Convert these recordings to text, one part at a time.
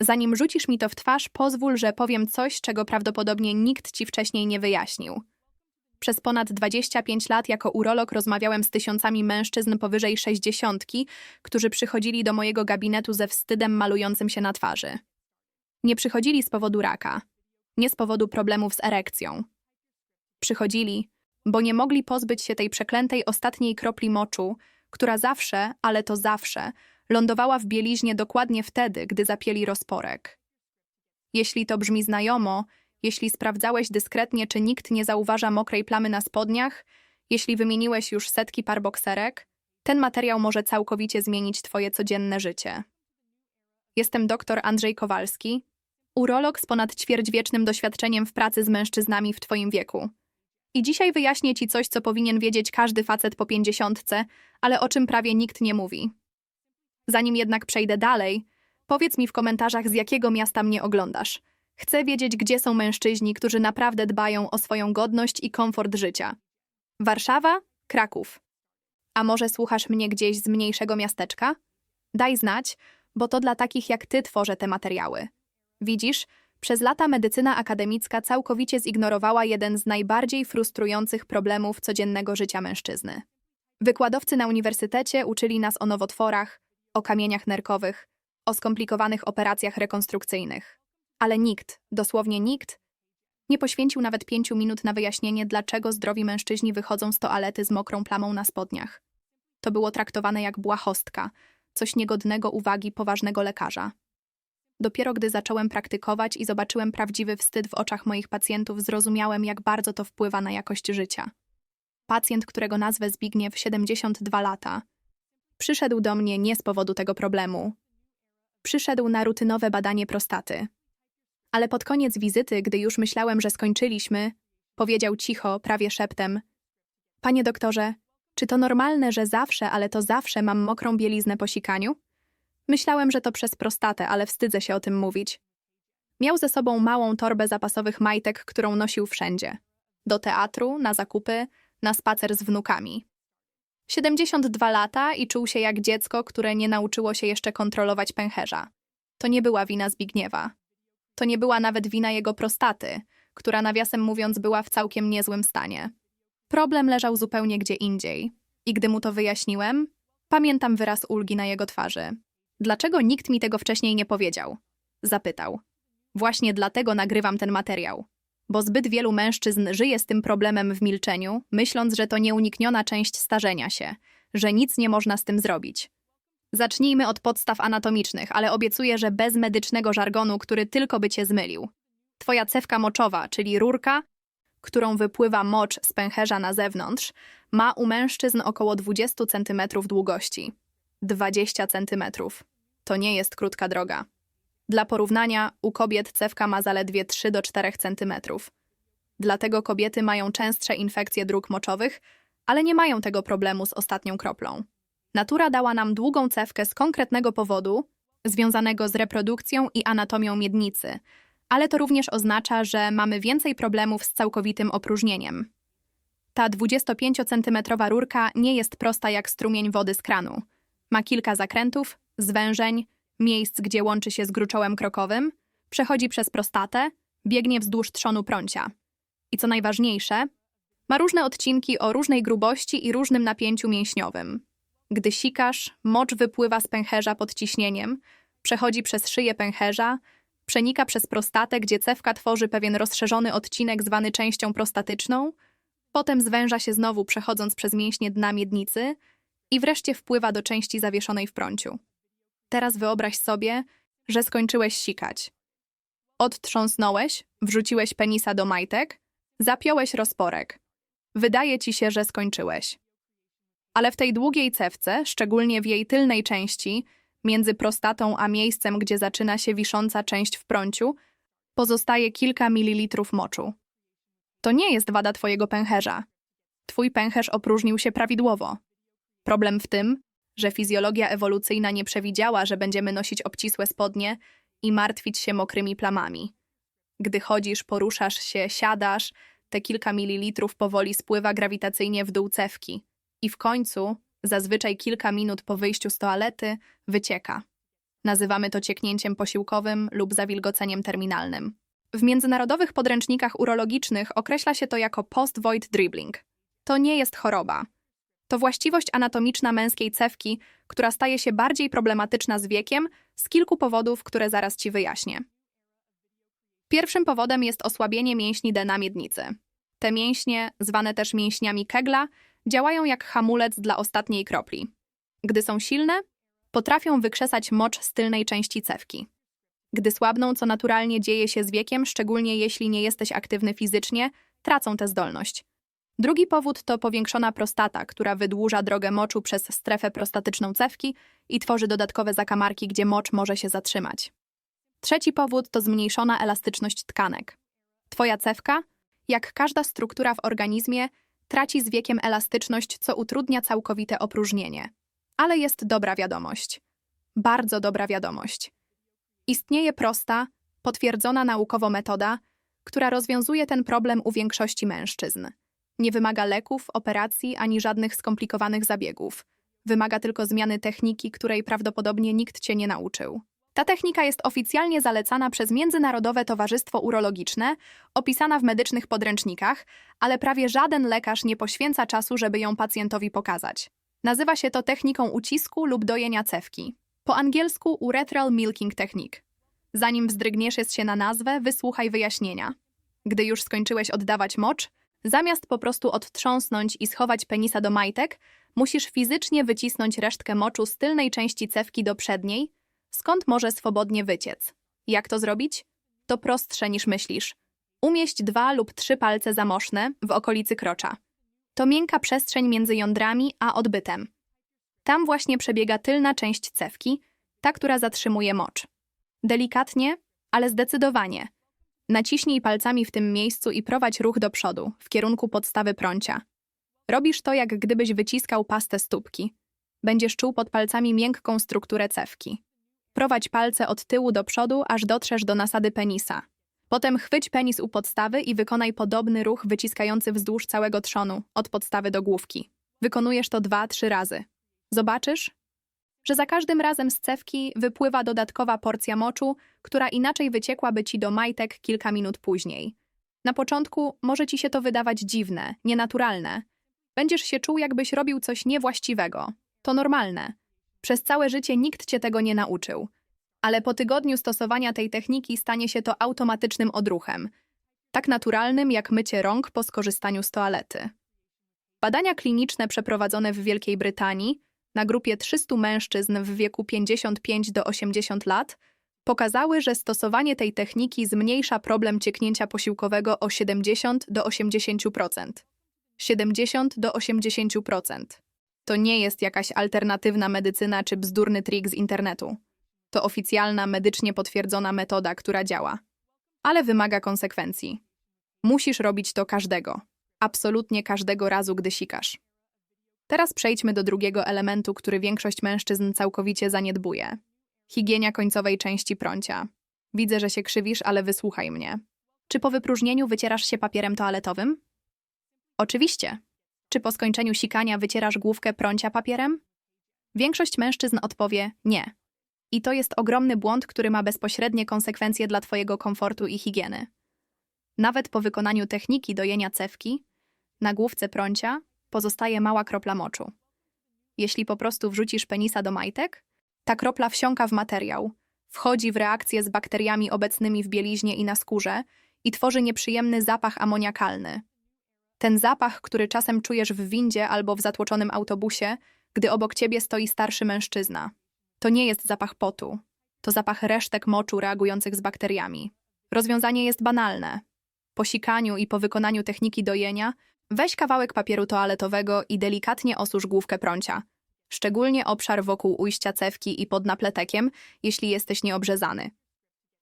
Zanim rzucisz mi to w twarz, pozwól, że powiem coś, czego prawdopodobnie nikt ci wcześniej nie wyjaśnił. Przez ponad 25 lat jako urolog rozmawiałem z tysiącami mężczyzn powyżej 60, którzy przychodzili do mojego gabinetu ze wstydem malującym się na twarzy. Nie przychodzili z powodu raka, nie z powodu problemów z erekcją. Przychodzili, bo nie mogli pozbyć się tej przeklętej ostatniej kropli moczu, która zawsze, ale to zawsze, lądowała w bieliźnie dokładnie wtedy, gdy zapieli rozporek. Jeśli to brzmi znajomo, jeśli sprawdzałeś dyskretnie, czy nikt nie zauważa mokrej plamy na spodniach, jeśli wymieniłeś już setki par bokserek, ten materiał może całkowicie zmienić Twoje codzienne życie. Jestem dr Andrzej Kowalski, urolog z ponad ćwierćwiecznym doświadczeniem w pracy z mężczyznami w Twoim wieku. I dzisiaj wyjaśnię Ci coś, co powinien wiedzieć każdy facet po pięćdziesiątce, ale o czym prawie nikt nie mówi. Zanim jednak przejdę dalej, powiedz mi w komentarzach, z jakiego miasta mnie oglądasz. Chcę wiedzieć, gdzie są mężczyźni, którzy naprawdę dbają o swoją godność i komfort życia. Warszawa? Kraków. A może słuchasz mnie gdzieś z mniejszego miasteczka? Daj znać, bo to dla takich jak ty tworzę te materiały. Widzisz, przez lata medycyna akademicka całkowicie zignorowała jeden z najbardziej frustrujących problemów codziennego życia mężczyzny. Wykładowcy na uniwersytecie uczyli nas o nowotworach, o kamieniach nerkowych, o skomplikowanych operacjach rekonstrukcyjnych. Ale nikt, dosłownie nikt, nie poświęcił nawet pięciu minut na wyjaśnienie, dlaczego zdrowi mężczyźni wychodzą z toalety z mokrą plamą na spodniach. To było traktowane jak błahostka, coś niegodnego uwagi poważnego lekarza. Dopiero gdy zacząłem praktykować i zobaczyłem prawdziwy wstyd w oczach moich pacjentów, zrozumiałem, jak bardzo to wpływa na jakość życia. Pacjent, którego nazwę Zbigniew, 72 lata, przyszedł do mnie nie z powodu tego problemu. Przyszedł na rutynowe badanie prostaty. Ale pod koniec wizyty, gdy już myślałem, że skończyliśmy, powiedział cicho, prawie szeptem: Panie doktorze, czy to normalne, że zawsze, ale to zawsze mam mokrą bieliznę po sikaniu? Myślałem, że to przez prostatę, ale wstydzę się o tym mówić. Miał ze sobą małą torbę zapasowych majtek, którą nosił wszędzie. Do teatru, na zakupy, na spacer z wnukami. 72 lata i czuł się jak dziecko, które nie nauczyło się jeszcze kontrolować pęcherza. To nie była wina Zbigniewa. To nie była nawet wina jego prostaty, która nawiasem mówiąc była w całkiem niezłym stanie. Problem leżał zupełnie gdzie indziej. I gdy mu to wyjaśniłem, pamiętam wyraz ulgi na jego twarzy. Dlaczego nikt mi tego wcześniej nie powiedział? Zapytał. Właśnie dlatego nagrywam ten materiał. Bo zbyt wielu mężczyzn żyje z tym problemem w milczeniu, myśląc, że to nieunikniona część starzenia się, że nic nie można z tym zrobić. Zacznijmy od podstaw anatomicznych, ale obiecuję, że bez medycznego żargonu, który tylko by cię zmylił. Twoja cewka moczowa, czyli rurka, którą wypływa mocz z pęcherza na zewnątrz, ma u mężczyzn około 20 cm długości. 20 cm. To nie jest krótka droga. Dla porównania, u kobiet cewka ma zaledwie 3 do 4 cm. Dlatego kobiety mają częstsze infekcje dróg moczowych, ale nie mają tego problemu z ostatnią kroplą. Natura dała nam długą cewkę z konkretnego powodu, związanego z reprodukcją i anatomią miednicy, ale to również oznacza, że mamy więcej problemów z całkowitym opróżnieniem. Ta 25-centymetrowa rurka nie jest prosta jak strumień wody z kranu. Ma kilka zakrętów, zwężeń, miejsc, gdzie łączy się z gruczołem krokowym, przechodzi przez prostatę, biegnie wzdłuż trzonu prącia. I co najważniejsze, ma różne odcinki o różnej grubości i różnym napięciu mięśniowym. Gdy sikasz, mocz wypływa z pęcherza pod ciśnieniem, przechodzi przez szyję pęcherza, przenika przez prostatę, gdzie cewka tworzy pewien rozszerzony odcinek zwany częścią prostatyczną, potem zwęża się znowu przechodząc przez mięśnie dna miednicy i wreszcie wpływa do części zawieszonej w prąciu. Teraz wyobraź sobie, że skończyłeś sikać. Odtrząsnąłeś, wrzuciłeś penisa do majtek, zapiąłeś rozporek. Wydaje ci się, że skończyłeś. Ale w tej długiej cewce, szczególnie w jej tylnej części, między prostatą a miejscem, gdzie zaczyna się wisząca część w prąciu, pozostaje kilka mililitrów moczu. To nie jest wada twojego pęcherza. Twój pęcherz opróżnił się prawidłowo. Problem w tym, że fizjologia ewolucyjna nie przewidziała, że będziemy nosić obcisłe spodnie i martwić się mokrymi plamami. Gdy chodzisz, poruszasz się, siadasz, te kilka mililitrów powoli spływa grawitacyjnie w dół cewki i w końcu, zazwyczaj kilka minut po wyjściu z toalety, wycieka. Nazywamy to cieknięciem posiłkowym lub zawilgoceniem terminalnym. W międzynarodowych podręcznikach urologicznych określa się to jako post-void dribbling. To nie jest choroba. To właściwość anatomiczna męskiej cewki, która staje się bardziej problematyczna z wiekiem z kilku powodów, które zaraz ci wyjaśnię. Pierwszym powodem jest osłabienie mięśni dna miednicy. Te mięśnie, zwane też mięśniami Kegla, działają jak hamulec dla ostatniej kropli. Gdy są silne, potrafią wykrzesać mocz z tylnej części cewki. Gdy słabną, co naturalnie dzieje się z wiekiem, szczególnie jeśli nie jesteś aktywny fizycznie, tracą tę zdolność. Drugi powód to powiększona prostata, która wydłuża drogę moczu przez strefę prostatyczną cewki i tworzy dodatkowe zakamarki, gdzie mocz może się zatrzymać. Trzeci powód to zmniejszona elastyczność tkanek. Twoja cewka, jak każda struktura w organizmie, traci z wiekiem elastyczność, co utrudnia całkowite opróżnienie. Ale jest dobra wiadomość. Bardzo dobra wiadomość. Istnieje prosta, potwierdzona naukowo metoda, która rozwiązuje ten problem u większości mężczyzn. Nie wymaga leków, operacji ani żadnych skomplikowanych zabiegów. Wymaga tylko zmiany techniki, której prawdopodobnie nikt cię nie nauczył. Ta technika jest oficjalnie zalecana przez Międzynarodowe Towarzystwo Urologiczne, opisana w medycznych podręcznikach, ale prawie żaden lekarz nie poświęca czasu, żeby ją pacjentowi pokazać. Nazywa się to techniką ucisku lub dojenia cewki. Po angielsku urethral milking technique. Zanim wzdrygniesz się na nazwę, wysłuchaj wyjaśnienia. Gdy już skończyłeś oddawać mocz, zamiast po prostu odtrząsnąć i schować penisa do majtek, musisz fizycznie wycisnąć resztkę moczu z tylnej części cewki do przedniej, skąd może swobodnie wyciec. Jak to zrobić? To prostsze niż myślisz. Umieść dwa lub trzy palce zamoszne w okolicy krocza. To miękka przestrzeń między jądrami a odbytem. Tam właśnie przebiega tylna część cewki, ta, która zatrzymuje mocz. Delikatnie, ale zdecydowanie. Naciśnij palcami w tym miejscu i prowadź ruch do przodu, w kierunku podstawy prącia. Robisz to, jak gdybyś wyciskał pastę stópki. Będziesz czuł pod palcami miękką strukturę cewki. Prowadź palce od tyłu do przodu, aż dotrzesz do nasady penisa. Potem chwyć penis u podstawy i wykonaj podobny ruch wyciskający wzdłuż całego trzonu, od podstawy do główki. Wykonujesz to dwa, trzy razy. Zobaczysz, że za każdym razem z cewki wypływa dodatkowa porcja moczu, która inaczej wyciekłaby ci do majtek kilka minut później. Na początku może ci się to wydawać dziwne, nienaturalne. Będziesz się czuł, jakbyś robił coś niewłaściwego. To normalne. Przez całe życie nikt cię tego nie nauczył. Ale po tygodniu stosowania tej techniki stanie się to automatycznym odruchem. Tak naturalnym jak mycie rąk po skorzystaniu z toalety. Badania kliniczne przeprowadzone w Wielkiej Brytanii na grupie 300 mężczyzn w wieku 55 do 80 lat pokazały, że stosowanie tej techniki zmniejsza problem cieknięcia posiłkowego o 70 do 80%. 70 do 80%. To nie jest jakaś alternatywna medycyna czy bzdurny trik z internetu. To oficjalna, medycznie potwierdzona metoda, która działa. Ale wymaga konsekwencji. Musisz robić to każdego. Absolutnie każdego razu, gdy sikasz. Teraz przejdźmy do drugiego elementu, który większość mężczyzn całkowicie zaniedbuje. Higienia końcowej części prącia. Widzę, że się krzywisz, ale wysłuchaj mnie. Czy po wypróżnieniu wycierasz się papierem toaletowym? Oczywiście. Czy po skończeniu sikania wycierasz główkę prącia papierem? Większość mężczyzn odpowie nie. I to jest ogromny błąd, który ma bezpośrednie konsekwencje dla Twojego komfortu i higieny. Nawet po wykonaniu techniki dojenia cewki, na główce prącia pozostaje mała kropla moczu. Jeśli po prostu wrzucisz penisa do majtek, ta kropla wsiąka w materiał, wchodzi w reakcję z bakteriami obecnymi w bieliźnie i na skórze i tworzy nieprzyjemny zapach amoniakalny. Ten zapach, który czasem czujesz w windzie albo w zatłoczonym autobusie, gdy obok ciebie stoi starszy mężczyzna. To nie jest zapach potu, to zapach resztek moczu reagujących z bakteriami. Rozwiązanie jest banalne. Po sikaniu i po wykonaniu techniki dojenia weź kawałek papieru toaletowego i delikatnie osusz główkę prącia. Szczególnie obszar wokół ujścia cewki i pod napletekiem, jeśli jesteś nieobrzezany.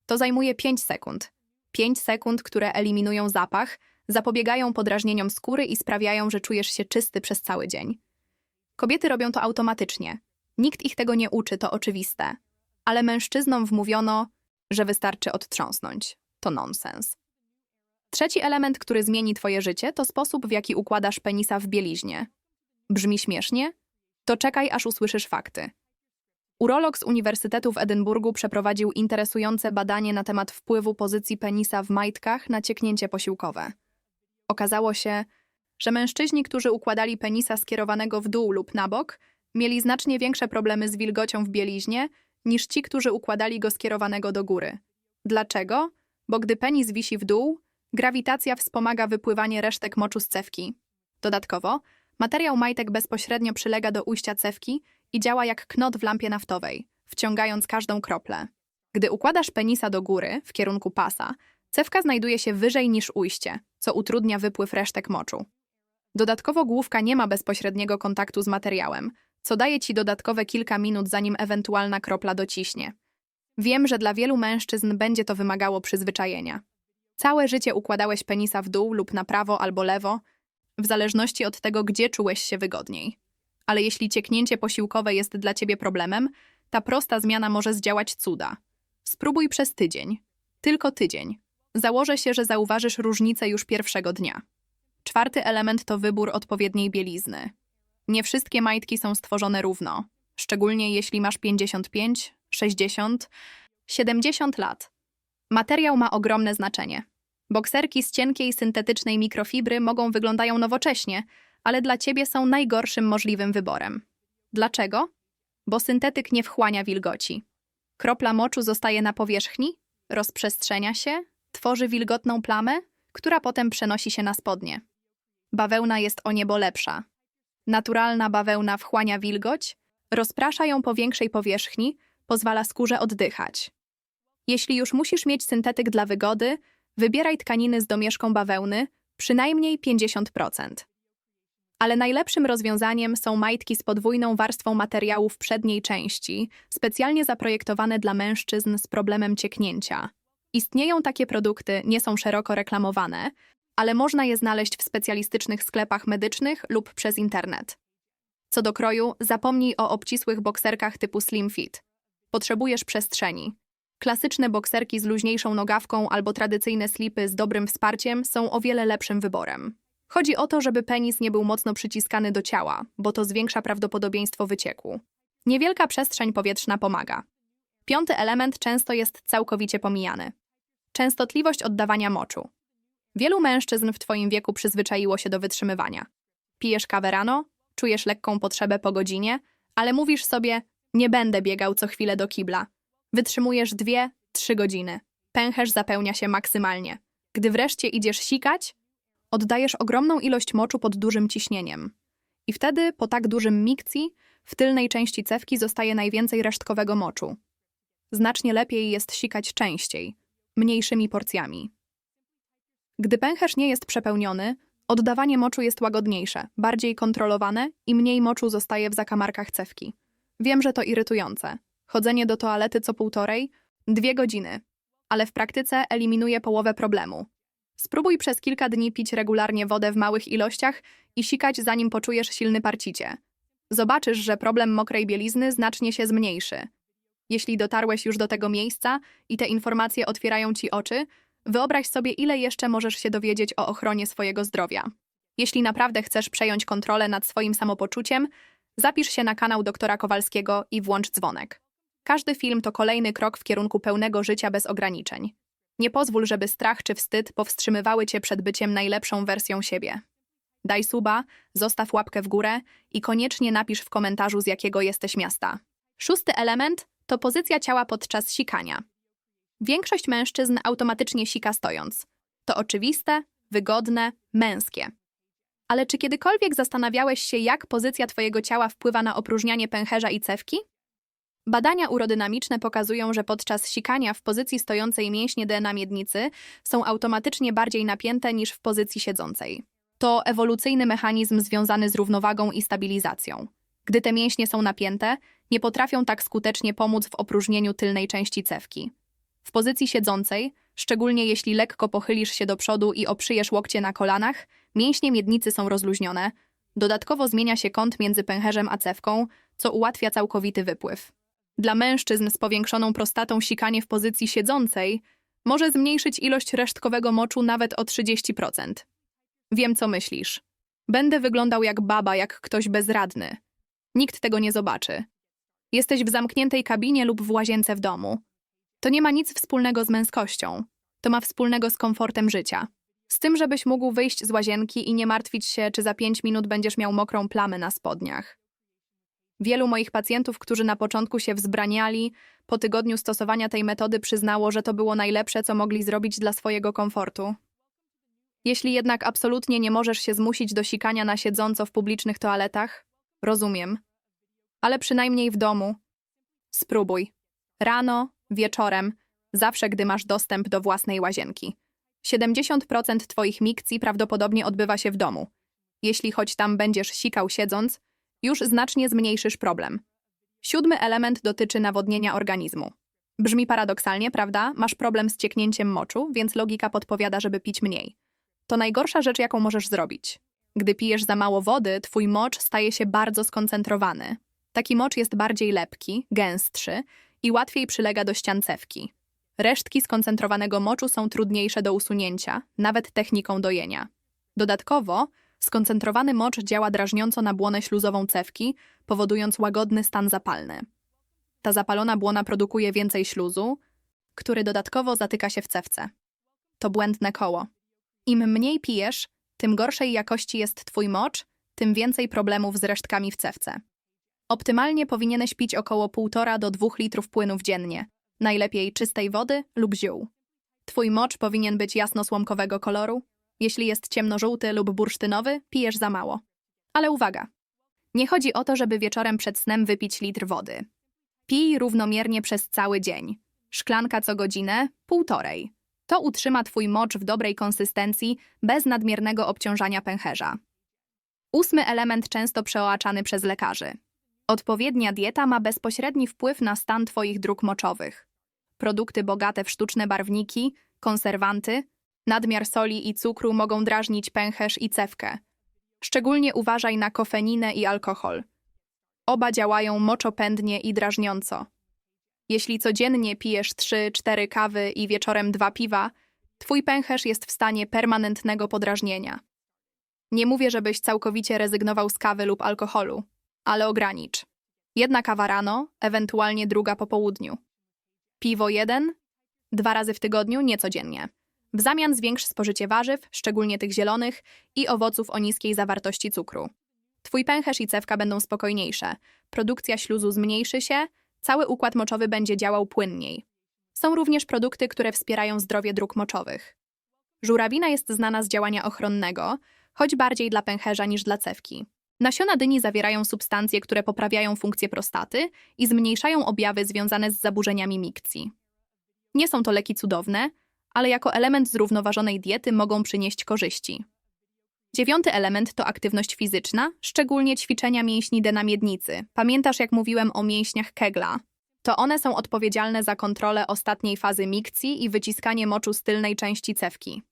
To zajmuje 5 sekund. 5 sekund, które eliminują zapach, zapobiegają podrażnieniom skóry i sprawiają, że czujesz się czysty przez cały dzień. Kobiety robią to automatycznie. Nikt ich tego nie uczy, to oczywiste. Ale mężczyznom wmówiono, że wystarczy odtrząsnąć. To nonsens. Trzeci element, który zmieni twoje życie, to sposób, w jaki układasz penisa w bieliźnie. Brzmi śmiesznie? To czekaj, aż usłyszysz fakty. Urolog z Uniwersytetu w Edynburgu przeprowadził interesujące badanie na temat wpływu pozycji penisa w majtkach na cieknięcie posiłkowe. Okazało się, że mężczyźni, którzy układali penisa skierowanego w dół lub na bok, mieli znacznie większe problemy z wilgocią w bieliźnie niż ci, którzy układali go skierowanego do góry. Dlaczego? Bo gdy penis wisi w dół, grawitacja wspomaga wypływanie resztek moczu z cewki. Dodatkowo, materiał majtek bezpośrednio przylega do ujścia cewki i działa jak knot w lampie naftowej, wciągając każdą kroplę. Gdy układasz penisa do góry, w kierunku pasa, cewka znajduje się wyżej niż ujście, co utrudnia wypływ resztek moczu. Dodatkowo główka nie ma bezpośredniego kontaktu z materiałem, co daje ci dodatkowe kilka minut, zanim ewentualna kropla dociśnie. Wiem, że dla wielu mężczyzn będzie to wymagało przyzwyczajenia. Całe życie układałeś penisa w dół lub na prawo albo lewo, w zależności od tego, gdzie czułeś się wygodniej. Ale jeśli cieknięcie posiłkowe jest dla ciebie problemem, ta prosta zmiana może zdziałać cuda. Spróbuj przez tydzień. Tylko tydzień. Założę się, że zauważysz różnicę już pierwszego dnia. Czwarty element to wybór odpowiedniej bielizny. Nie wszystkie majtki są stworzone równo, szczególnie jeśli masz 55, 60, 70 lat. Materiał ma ogromne znaczenie. Bokserki z cienkiej syntetycznej mikrofibry mogą wyglądają nowocześnie, ale dla ciebie są najgorszym możliwym wyborem. Dlaczego? Bo syntetyk nie wchłania wilgoci. Kropla moczu zostaje na powierzchni, rozprzestrzenia się, tworzy wilgotną plamę, która potem przenosi się na spodnie. Bawełna jest o niebo lepsza. Naturalna bawełna wchłania wilgoć, rozprasza ją po większej powierzchni, pozwala skórze oddychać. Jeśli już musisz mieć syntetyk dla wygody, wybieraj tkaniny z domieszką bawełny, przynajmniej 50%. Ale najlepszym rozwiązaniem są majtki z podwójną warstwą materiału w przedniej części, specjalnie zaprojektowane dla mężczyzn z problemem cieknięcia. Istnieją takie produkty, nie są szeroko reklamowane, ale można je znaleźć w specjalistycznych sklepach medycznych lub przez internet. Co do kroju, zapomnij o obcisłych bokserkach typu slim fit. Potrzebujesz przestrzeni. Klasyczne bokserki z luźniejszą nogawką albo tradycyjne slipy z dobrym wsparciem są o wiele lepszym wyborem. Chodzi o to, żeby penis nie był mocno przyciskany do ciała, bo to zwiększa prawdopodobieństwo wycieku. Niewielka przestrzeń powietrzna pomaga. Piąty element często jest całkowicie pomijany. Częstotliwość oddawania moczu. Wielu mężczyzn w Twoim wieku przyzwyczaiło się do wytrzymywania. Pijesz kawę rano, czujesz lekką potrzebę po godzinie, ale mówisz sobie, nie będę biegał co chwilę do kibla. Wytrzymujesz dwie, trzy godziny. Pęcherz zapełnia się maksymalnie. Gdy wreszcie idziesz sikać, oddajesz ogromną ilość moczu pod dużym ciśnieniem. I wtedy, po tak dużym mikcji, w tylnej części cewki zostaje najwięcej resztkowego moczu. Znacznie lepiej jest sikać częściej, mniejszymi porcjami. Gdy pęcherz nie jest przepełniony, oddawanie moczu jest łagodniejsze, bardziej kontrolowane i mniej moczu zostaje w zakamarkach cewki. Wiem, że to irytujące. Chodzenie do toalety co półtorej, dwie godziny, ale w praktyce eliminuje połowę problemu. Spróbuj przez kilka dni pić regularnie wodę w małych ilościach i sikać, zanim poczujesz silny parcicie. Zobaczysz, że problem mokrej bielizny znacznie się zmniejszy. Jeśli dotarłeś już do tego miejsca i te informacje otwierają ci oczy, Wyobraź sobie, ile jeszcze możesz się dowiedzieć o ochronie swojego zdrowia. Jeśli naprawdę chcesz przejąć kontrolę nad swoim samopoczuciem, zapisz się na kanał doktora Kowalskiego i włącz dzwonek. Każdy film to kolejny krok w kierunku pełnego życia bez ograniczeń. Nie pozwól, żeby strach czy wstyd powstrzymywały cię przed byciem najlepszą wersją siebie. Daj suba, zostaw łapkę w górę i koniecznie napisz w komentarzu, z jakiego jesteś miasta. Szósty element to pozycja ciała podczas sikania. Większość mężczyzn automatycznie sika stojąc. To oczywiste, wygodne, męskie. Ale czy kiedykolwiek zastanawiałeś się, jak pozycja Twojego ciała wpływa na opróżnianie pęcherza i cewki? Badania urodynamiczne pokazują, że podczas sikania w pozycji stojącej mięśnie DNA miednicy są automatycznie bardziej napięte niż w pozycji siedzącej. To ewolucyjny mechanizm związany z równowagą i stabilizacją. Gdy te mięśnie są napięte, nie potrafią tak skutecznie pomóc w opróżnieniu tylnej części cewki. W pozycji siedzącej, szczególnie jeśli lekko pochylisz się do przodu i oprzyjesz łokcie na kolanach, mięśnie miednicy są rozluźnione. Dodatkowo zmienia się kąt między pęcherzem a cewką, co ułatwia całkowity wypływ. Dla mężczyzn z powiększoną prostatą sikanie w pozycji siedzącej może zmniejszyć ilość resztkowego moczu nawet o 30%. Wiem, co myślisz. Będę wyglądał jak baba, jak ktoś bezradny. Nikt tego nie zobaczy. Jesteś w zamkniętej kabinie lub w łazience w domu. To nie ma nic wspólnego z męskością. To ma wspólnego z komfortem życia. Z tym, żebyś mógł wyjść z łazienki i nie martwić się, czy za pięć minut będziesz miał mokrą plamę na spodniach. Wielu moich pacjentów, którzy na początku się wzbraniali, po tygodniu stosowania tej metody przyznało, że to było najlepsze, co mogli zrobić dla swojego komfortu. Jeśli jednak absolutnie nie możesz się zmusić do sikania na siedząco w publicznych toaletach, rozumiem. Ale przynajmniej w domu. Spróbuj. Rano, wieczorem, zawsze gdy masz dostęp do własnej łazienki. 70% twoich mikcji prawdopodobnie odbywa się w domu. Jeśli choć tam będziesz sikał siedząc, już znacznie zmniejszysz problem. Siódmy element dotyczy nawodnienia organizmu. Brzmi paradoksalnie, prawda? Masz problem z cieknięciem moczu, więc logika podpowiada, żeby pić mniej. To najgorsza rzecz, jaką możesz zrobić. Gdy pijesz za mało wody, twój mocz staje się bardzo skoncentrowany. Taki mocz jest bardziej lepki, gęstszy i łatwiej przylega do ścian cewki. Resztki skoncentrowanego moczu są trudniejsze do usunięcia, nawet techniką dojenia. Dodatkowo, skoncentrowany mocz działa drażniąco na błonę śluzową cewki, powodując łagodny stan zapalny. Ta zapalona błona produkuje więcej śluzu, który dodatkowo zatyka się w cewce. To błędne koło. Im mniej pijesz, tym gorszej jakości jest twój mocz, tym więcej problemów z resztkami w cewce. Optymalnie powinieneś pić około 1,5 do 2 litrów płynów dziennie, najlepiej czystej wody lub ziół. Twój mocz powinien być jasno-słomkowego koloru. Jeśli jest ciemnożółty lub bursztynowy, pijesz za mało. Ale uwaga! Nie chodzi o to, żeby wieczorem przed snem wypić litr wody. Pij równomiernie przez cały dzień. Szklanka co godzinę, półtorej. To utrzyma twój mocz w dobrej konsystencji, bez nadmiernego obciążania pęcherza. Ósmy element często przeoaczany przez lekarzy. Odpowiednia dieta ma bezpośredni wpływ na stan twoich dróg moczowych. Produkty bogate w sztuczne barwniki, konserwanty, nadmiar soli i cukru mogą drażnić pęcherz i cewkę. Szczególnie uważaj na kofeninę i alkohol. Oba działają moczopędnie i drażniąco. Jeśli codziennie pijesz 3-4 kawy i wieczorem dwa piwa, twój pęcherz jest w stanie permanentnego podrażnienia. Nie mówię, żebyś całkowicie rezygnował z kawy lub alkoholu, ale ogranicz. Jedna kawa rano, ewentualnie druga po południu. Piwo jeden, dwa razy w tygodniu, nie codziennie. W zamian zwiększ spożycie warzyw, szczególnie tych zielonych, i owoców o niskiej zawartości cukru. Twój pęcherz i cewka będą spokojniejsze, produkcja śluzu zmniejszy się, cały układ moczowy będzie działał płynniej. Są również produkty, które wspierają zdrowie dróg moczowych. Żurawina jest znana z działania ochronnego, choć bardziej dla pęcherza niż dla cewki. Nasiona dyni zawierają substancje, które poprawiają funkcję prostaty i zmniejszają objawy związane z zaburzeniami mikcji. Nie są to leki cudowne, ale jako element zrównoważonej diety mogą przynieść korzyści. Dziewiąty element to aktywność fizyczna, szczególnie ćwiczenia mięśni denamiednicy. Pamiętasz, jak mówiłem o mięśniach Kegla? To one są odpowiedzialne za kontrolę ostatniej fazy mikcji i wyciskanie moczu z tylnej części cewki.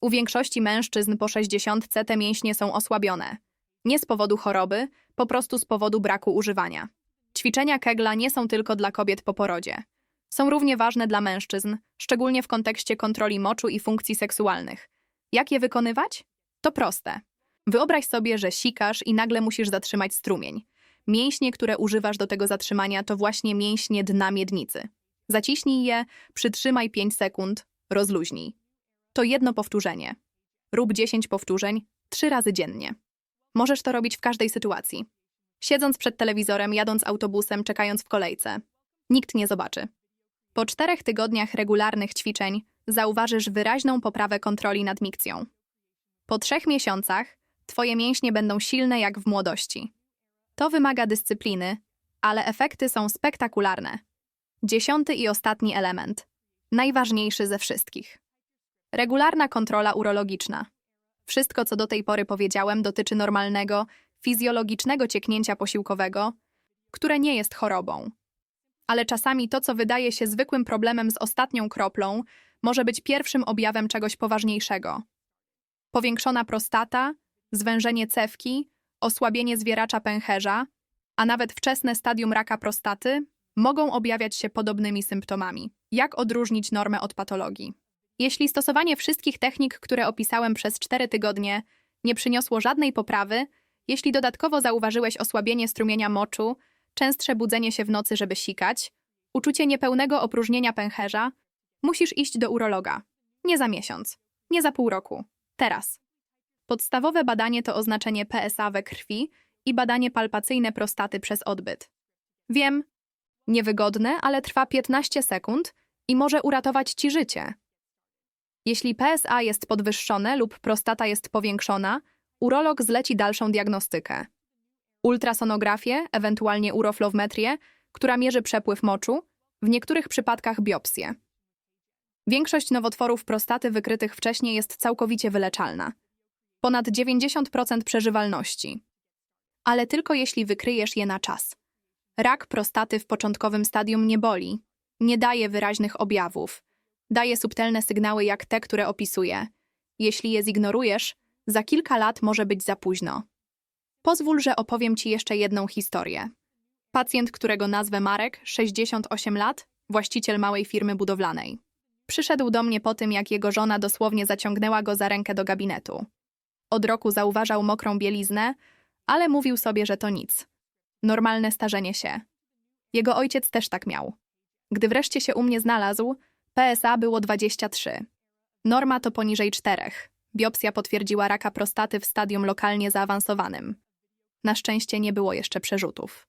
U większości mężczyzn po 60 te mięśnie są osłabione. Nie z powodu choroby, po prostu z powodu braku używania. Ćwiczenia Kegla nie są tylko dla kobiet po porodzie. Są równie ważne dla mężczyzn, szczególnie w kontekście kontroli moczu i funkcji seksualnych. Jak je wykonywać? To proste. Wyobraź sobie, że sikasz i nagle musisz zatrzymać strumień. Mięśnie, które używasz do tego zatrzymania, to właśnie mięśnie dna miednicy. Zaciśnij je, przytrzymaj 5 sekund, rozluźnij. To jedno powtórzenie. Rób 10 powtórzeń, 3 razy dziennie. Możesz to robić w każdej sytuacji. Siedząc przed telewizorem, jadąc autobusem, czekając w kolejce. Nikt nie zobaczy. Po czterech tygodniach regularnych ćwiczeń zauważysz wyraźną poprawę kontroli nad mikcją. Po trzech miesiącach Twoje mięśnie będą silne jak w młodości. To wymaga dyscypliny, ale efekty są spektakularne. Dziesiąty i ostatni element. Najważniejszy ze wszystkich. Regularna kontrola urologiczna. Wszystko, co do tej pory powiedziałem, dotyczy normalnego, fizjologicznego cieknięcia posiłkowego, które nie jest chorobą. Ale czasami to, co wydaje się zwykłym problemem z ostatnią kroplą, może być pierwszym objawem czegoś poważniejszego. Powiększona prostata, zwężenie cewki, osłabienie zwieracza pęcherza, a nawet wczesne stadium raka prostaty mogą objawiać się podobnymi symptomami. Jak odróżnić normę od patologii? Jeśli stosowanie wszystkich technik, które opisałem przez 4 tygodnie, nie przyniosło żadnej poprawy, jeśli dodatkowo zauważyłeś osłabienie strumienia moczu, częstsze budzenie się w nocy, żeby sikać, uczucie niepełnego opróżnienia pęcherza, musisz iść do urologa. Nie za miesiąc, nie za pół roku, teraz. Podstawowe badanie to oznaczenie PSA we krwi i badanie palpacyjne prostaty przez odbyt. Wiem, niewygodne, ale trwa 15 sekund i może uratować ci życie. Jeśli PSA jest podwyższone lub prostata jest powiększona, urolog zleci dalszą diagnostykę. Ultrasonografię, ewentualnie uroflowmetrię, która mierzy przepływ moczu, w niektórych przypadkach biopsję. Większość nowotworów prostaty wykrytych wcześniej jest całkowicie wyleczalna. Ponad 90% przeżywalności. Ale tylko jeśli wykryjesz je na czas. Rak prostaty w początkowym stadium nie boli, nie daje wyraźnych objawów, daje subtelne sygnały jak te, które opisuję. Jeśli je zignorujesz, za kilka lat może być za późno. Pozwól, że opowiem Ci jeszcze jedną historię. Pacjent, którego nazwę Marek, 68 lat, właściciel małej firmy budowlanej. Przyszedł do mnie po tym, jak jego żona dosłownie zaciągnęła go za rękę do gabinetu. Od roku zauważał mokrą bieliznę, ale mówił sobie, że to nic. Normalne starzenie się. Jego ojciec też tak miał. Gdy wreszcie się u mnie znalazł, PSA było 23. Norma to poniżej 4. Biopsja potwierdziła raka prostaty w stadium lokalnie zaawansowanym. Na szczęście nie było jeszcze przerzutów.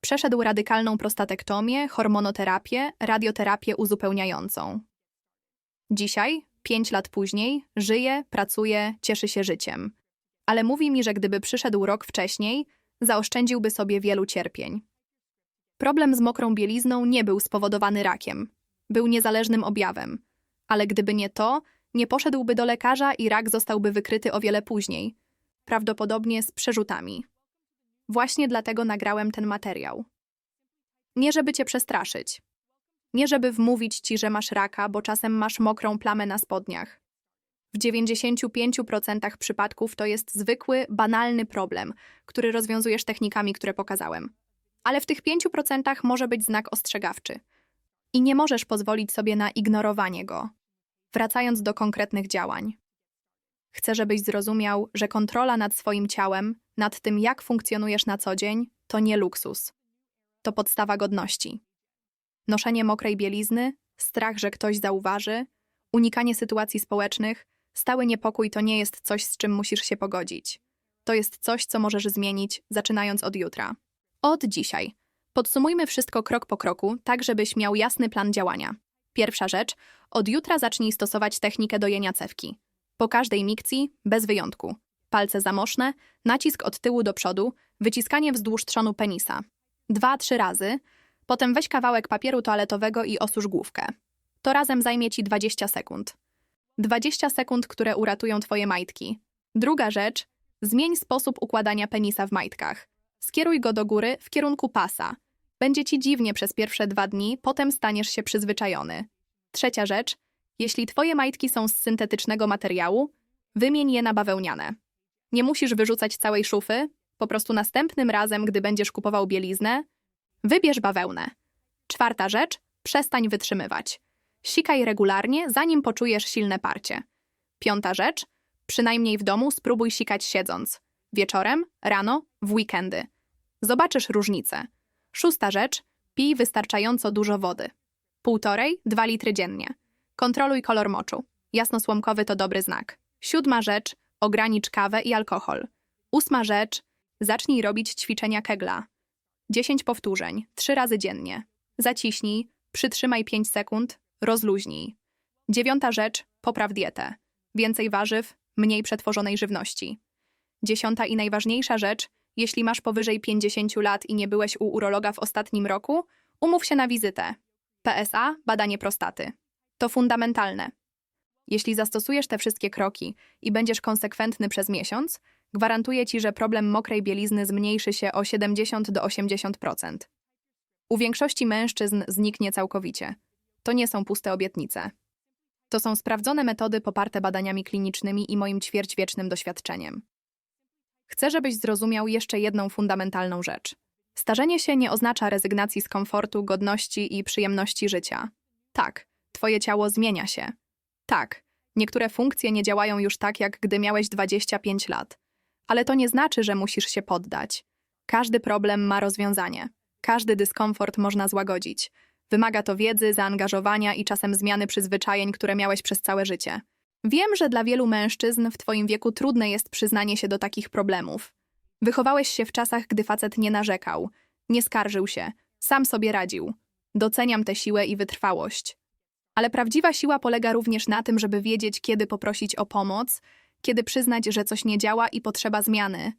Przeszedł radykalną prostatektomię, hormonoterapię, radioterapię uzupełniającą. Dzisiaj, pięć lat później, żyje, pracuje, cieszy się życiem. Ale mówi mi, że gdyby przyszedł rok wcześniej, zaoszczędziłby sobie wielu cierpień. Problem z mokrą bielizną nie był spowodowany rakiem. Był niezależnym objawem. Ale gdyby nie to, nie poszedłby do lekarza i rak zostałby wykryty o wiele później. Prawdopodobnie z przerzutami. Właśnie dlatego nagrałem ten materiał. Nie żeby cię przestraszyć. Nie żeby wmówić ci, że masz raka, bo czasem masz mokrą plamę na spodniach. W 95% przypadków to jest zwykły, banalny problem, który rozwiązujesz technikami, które pokazałem. Ale w tych 5% może być znak ostrzegawczy. I nie możesz pozwolić sobie na ignorowanie go. Wracając do konkretnych działań. Chcę, żebyś zrozumiał, że kontrola nad swoim ciałem, nad tym, jak funkcjonujesz na co dzień, to nie luksus. To podstawa godności. Noszenie mokrej bielizny, strach, że ktoś zauważy, unikanie sytuacji społecznych, stały niepokój to nie jest coś, z czym musisz się pogodzić. To jest coś, co możesz zmienić, zaczynając od jutra. Od dzisiaj. Podsumujmy wszystko krok po kroku, tak żebyś miał jasny plan działania. Pierwsza rzecz, od jutra zacznij stosować technikę dojenia cewki. Po każdej mikcji, bez wyjątku. Palce zamoszne, nacisk od tyłu do przodu, wyciskanie wzdłuż trzonu penisa. Dwa, trzy razy. Potem weź kawałek papieru toaletowego i osusz główkę. To razem zajmie ci 20 sekund. 20 sekund, które uratują twoje majtki. Druga rzecz, zmień sposób układania penisa w majtkach. Skieruj go do góry w kierunku pasa. Będzie ci dziwnie przez pierwsze dwa dni, potem staniesz się przyzwyczajony. Trzecia rzecz, jeśli twoje majtki są z syntetycznego materiału, wymień je na bawełniane. Nie musisz wyrzucać całej szufy, po prostu następnym razem, gdy będziesz kupował bieliznę, wybierz bawełnę. Czwarta rzecz, przestań wytrzymywać. Sikaj regularnie, zanim poczujesz silne parcie. Piąta rzecz, przynajmniej w domu spróbuj sikać siedząc. Wieczorem, rano, w weekendy. Zobaczysz różnicę. Szósta rzecz, pij wystarczająco dużo wody. Półtorej, dwa litry dziennie. Kontroluj kolor moczu. Jasnosłomkowy to dobry znak. Siódma rzecz, ogranicz kawę i alkohol. Ósma rzecz, zacznij robić ćwiczenia kegla. 10 powtórzeń, trzy razy dziennie. Zaciśnij, przytrzymaj 5 sekund, rozluźnij. Dziewiąta rzecz, popraw dietę. Więcej warzyw, mniej przetworzonej żywności. Dziesiąta i najważniejsza rzecz, jeśli masz powyżej 50 lat i nie byłeś u urologa w ostatnim roku, umów się na wizytę. PSA, badanie prostaty. To fundamentalne. Jeśli zastosujesz te wszystkie kroki i będziesz konsekwentny przez miesiąc, gwarantuję ci, że problem mokrej bielizny zmniejszy się o 70 do 80%. U większości mężczyzn zniknie całkowicie. To nie są puste obietnice. To są sprawdzone metody poparte badaniami klinicznymi i moim ćwierćwiecznym doświadczeniem. Chcę, żebyś zrozumiał jeszcze jedną fundamentalną rzecz. Starzenie się nie oznacza rezygnacji z komfortu, godności i przyjemności życia. Tak, twoje ciało zmienia się. Tak, niektóre funkcje nie działają już tak, jak gdy miałeś 25 lat. Ale to nie znaczy, że musisz się poddać. Każdy problem ma rozwiązanie. Każdy dyskomfort można złagodzić. Wymaga to wiedzy, zaangażowania i czasem zmiany przyzwyczajeń, które miałeś przez całe życie. Wiem, że dla wielu mężczyzn w Twoim wieku trudne jest przyznanie się do takich problemów. Wychowałeś się w czasach, gdy facet nie narzekał, nie skarżył się, sam sobie radził. Doceniam tę siłę i wytrwałość. Ale prawdziwa siła polega również na tym, żeby wiedzieć, kiedy poprosić o pomoc, kiedy przyznać, że coś nie działa i potrzeba zmiany.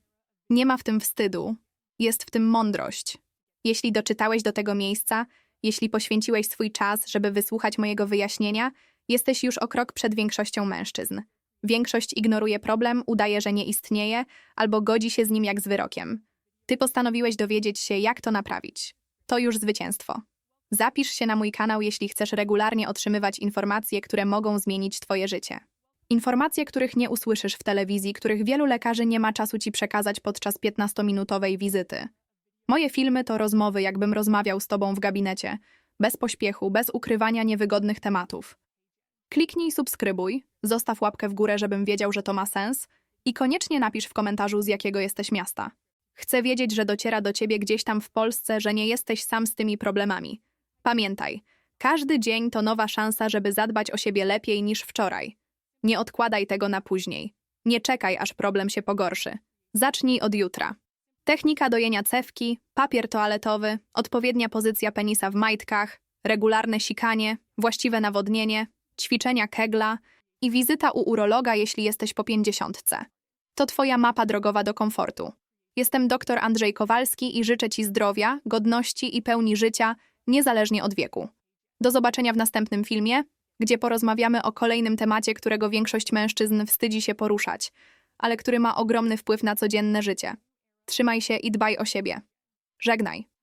Nie ma w tym wstydu, jest w tym mądrość. Jeśli doczytałeś do tego miejsca, jeśli poświęciłeś swój czas, żeby wysłuchać mojego wyjaśnienia, jesteś już o krok przed większością mężczyzn. Większość ignoruje problem, udaje, że nie istnieje, albo godzi się z nim jak z wyrokiem. Ty postanowiłeś dowiedzieć się, jak to naprawić. To już zwycięstwo. Zapisz się na mój kanał, jeśli chcesz regularnie otrzymywać informacje, które mogą zmienić Twoje życie. Informacje, których nie usłyszysz w telewizji, których wielu lekarzy nie ma czasu Ci przekazać podczas 15-minutowej wizyty. Moje filmy to rozmowy, jakbym rozmawiał z Tobą w gabinecie, bez pośpiechu, bez ukrywania niewygodnych tematów. Kliknij subskrybuj, zostaw łapkę w górę, żebym wiedział, że to ma sens i koniecznie napisz w komentarzu, z jakiego jesteś miasta. Chcę wiedzieć, że dociera do ciebie gdzieś tam w Polsce, że nie jesteś sam z tymi problemami. Pamiętaj, każdy dzień to nowa szansa, żeby zadbać o siebie lepiej niż wczoraj. Nie odkładaj tego na później. Nie czekaj, aż problem się pogorszy. Zacznij od jutra. Technika dojenia cewki, papier toaletowy, odpowiednia pozycja penisa w majtkach, regularne sikanie, właściwe nawodnienie, ćwiczenia kegla i wizyta u urologa, jeśli jesteś po pięćdziesiątce. To twoja mapa drogowa do komfortu. Jestem dr Andrzej Kowalski i życzę ci zdrowia, godności i pełni życia, niezależnie od wieku. Do zobaczenia w następnym filmie, gdzie porozmawiamy o kolejnym temacie, którego większość mężczyzn wstydzi się poruszać, ale który ma ogromny wpływ na codzienne życie. Trzymaj się i dbaj o siebie. Żegnaj.